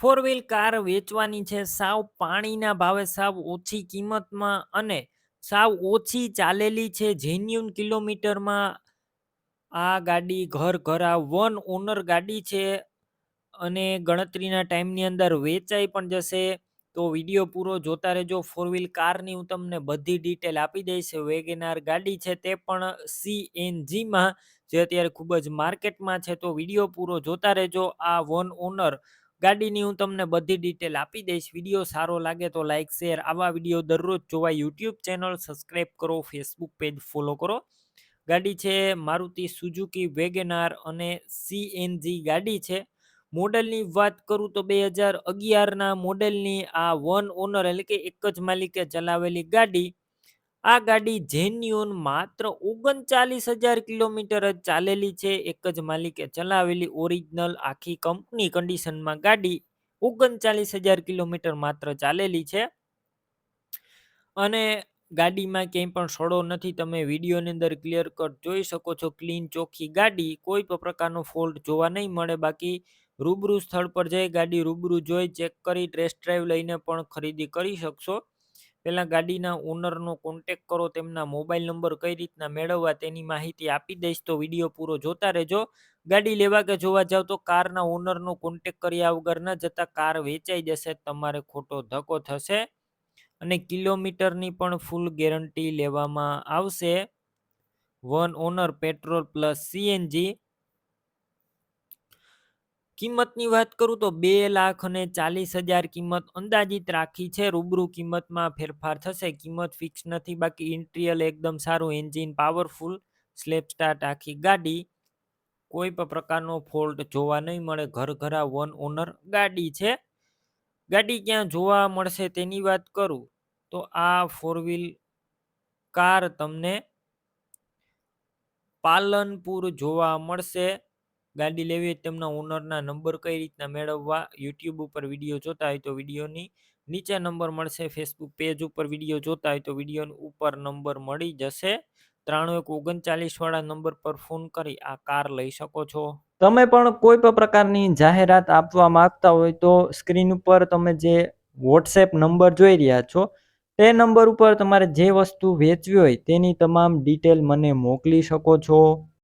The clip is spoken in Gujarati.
ફોર વ્હીલ કાર વેચવાની છે. સાવ પાણીના ભાવે, સાવ ઓછી કિંમતમાં અને સાવ ઓછી ચાલેલી છે. જેન્યુન કિલોમીટરમાં આ ગાડી ઘર ઘર આ વન ઓનર ગાડી છે અને ગણતરીના ટાઈમની અંદર વેચાઈ પણ જશે. તો વીડિયો પૂરો જોતા રહેજો. ફોર વ્હીલ કારની હું તમને બધી ડિટેલ આપી દઈશ. વેગેનાર ગાડી છે તે પણ સીએનજીમાં જે અત્યારે ખૂબ જ માર્કેટમાં છે. તો વીડિયો પૂરો જોતા રહેજો. આ વન ઓનર ગાડીની હું તમને બધી ડિટેલ આપી દઈશ. વીડિયો સારો લાગે તો લાઇક શેર આવા વીડિયો દરરોજ જોવા યુટ્યુબ ચેનલ સબસ્ક્રાઈબ કરો ફેસબુક પેજ ફોલો કરો. ગાડી છે મારુતિ સુઝુકી વેગેનાર અને સીએનજી ગાડી છે. મોડલની વાત કરું તો બે હજાર અગિયારના મોડેલની આ વન ઓનર એટલે કે એક જ માલિકે ચલાવેલી ગાડી આ ગાડી જેન્યુન માત્ર ઓગણચાલીસ હજાર કિલોમીટર જ ચાલેલી છે. એક જ માલિકે ચલાવેલી ઓરિજિનલ આખી કંપની કન્ડિશનમાં ગાડી ઓગણચાલીસ હજાર કિલોમીટર માત્ર ચાલેલી છે. અને ગાડીમાં ક્યાંય પણ સડો નથી. તમે વિડીયોની અંદર ક્લિયર કટ જોઈ શકો છો. ક્લીન ચોખ્ખી ગાડી, કોઈ પણ પ્રકારનો ફોલ્ટ જોવા નહીં મળે. બાકી રૂબરૂ સ્થળ પર જઈ ગાડી રૂબરૂ જોઈ, ચેક કરી, ટેસ્ટ ડ્રાઈવ લઈને પણ ખરીદી કરી શકશો. પહેલાં ગાડીના ઓનરનો કોન્ટેક કરો, તેમના મોબાઈલ નંબર કઈ રીતના મેળવવા તેની માહિતી આપી દઈશ, તો વીડિયો પૂરો જોતા રહેજો. ગાડી લેવા કે જોવા જાવ તો કારના ઓનરનો કોન્ટેક કર્યા વગર ન જતા કાર વેચાઈ જશે, તમારે ખોટો ધક્કો થશે અને કિલોમીટરની પણ ફૂલ ગેરંટી લેવામાં આવશે. One owner petrol plus CNG કિંમતની વાત કરું તો બે લાખ અને ચાલીસ હજાર કિંમત અંદાજિત રાખી છે. રૂબરૂ કિંમતમાં ફેરફાર થશે. કિંમત ફિક્સ નથી. બાકી ઇન્ટિરિયલ એકદમ સારું એન્જિન પાવરફુલ સ્લેપ સ્ટાર્ટ આખી ગાડી. કોઈ પણ પ્રકારનો ફોલ્ટ જોવા નહીં મળે. ઘર ઘરા વન ઓનર ગાડી છે. ગાડી ક્યાં જોવા મળશે તેની વાત કરું તો આ ફોર વ્હીલ કાર તમને પાલનપુર જોવા મળશે. ગાડી લેવી હોય તેમના ઓનરના નંબર કઈ રીતના મેળવવા? યુટ્યુબ ઉપર વીડિયો જોતા હોય તો વિડીયોની નીચે નંબર મળશે. ફેસબુક પેજ ઉપર વીડિયો જોતા હોય તો વીડિયો ઉપર નંબર મળી જશે. ત્રાણું એક ઓગણચાલીસ વાળા નંબર પર ફોન કરી આ કાર લઈ શકો છો. તમે પણ કોઈ પણ પ્રકારની જાહેરાત આપવા માંગતા હોય તો સ્ક્રીન ઉપર તમે જે વોટ્સએપ નંબર જોઈ રહ્યા છો, તે નંબર ઉપર તમારે જે વસ્તુ વેચવી હોય તેની તમામ ડિટેલ મને મોકલી શકો છો.